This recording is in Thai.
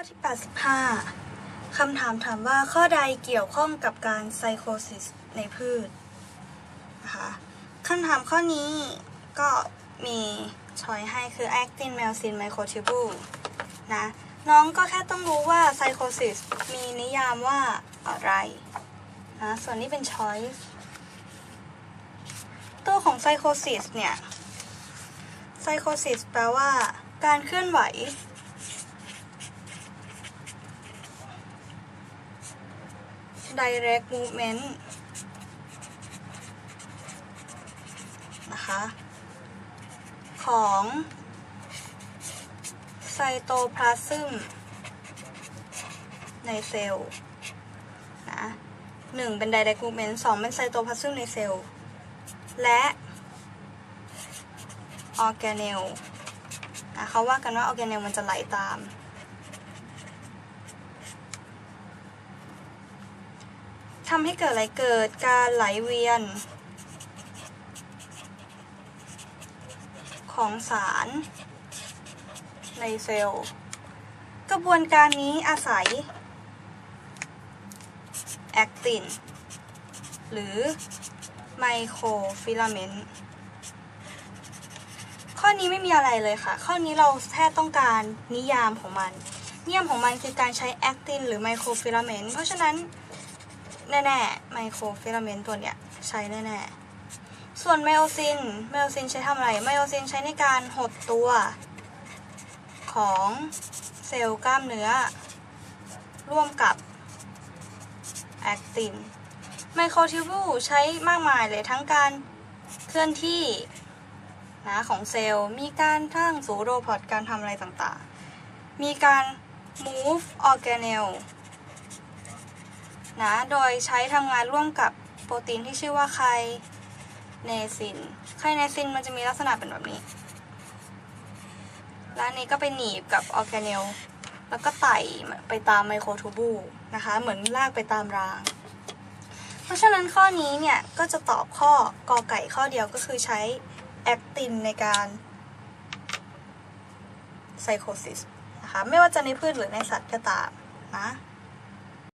ข้อที่ 85 คำถามถามว่าข้อใดเกี่ยวข้องกับการไซโคซิสในพืชนะคะคำถามข้อนี้ก็มีช้อยให้คือ actin myosin microtubule นะน้องก็แค่ต้องรู้ว่าไซโคซิสมีนิยามว่าอะไรนะส่วนนี้เป็นช้อยตัวของไซโคซิสเนี่ยไซโคซิสแปลว่าการเคลื่อนไหว direct movement นะคะ ของไซโตพลาซึมในเซลล์นะหนึ่งเป็น direct movement สองเป็นไซโตพลาซึมในเซลล์ และออร์แกเนลนะเขาว่ากันว่าออร์แกเนลมันจะไหลตาม ทำให้เกิดอะไรเกิดการไหลเวียน ของสารในเซลล์ กระบวนการนี้อาศัย แอคติน หรือไมโครฟิลาเมนต์ข้อนี้ไม่มีอะไรเลยค่ะ ข้อนี้เราแค่ต้องการนิยามของมัน นิยามของมันคือการใช้แอคตินหรือไมโครฟิลาเมนต์เพราะฉะนั้น แน่ๆไมโครฟิลาเมนต์ตัวเนี้ยใช้แน่ๆ ส่วนไมโอซินไมโอซินใช้ทำอะไรไมโอซินใช้ในการหดตัว ของเซลล์กล้ามเนื้อ ร่วมกับแอคตินไมโครทิวบูใช้มากมายเลยทั้งการเคลื่อนที่นะของเซลล์ มีการทั้งสูโดพอดการทำอะไรต่างๆ มีการ move organelle นะ โดยใช้ทำงานร่วมกับโปรตีนที่ชื่อว่าไคเนซิน ไคเนซินมันจะมีลักษณะเป็นแบบนี้ และอันนี้ก็ไปหนีบกับออร์แกเนล แล้วก็ไต่ไปตามไมโครทูบูลนะคะ เหมือนลากไปตามราง เพราะฉะนั้นข้อนี้เนี่ยก็จะตอบข้อกอไก่ข้อเดียวก็คือใช้แอคตินในการไซโคซิสนะคะ ไม่ว่าจะในพืชหรือในสัตว์ก็ตามนะ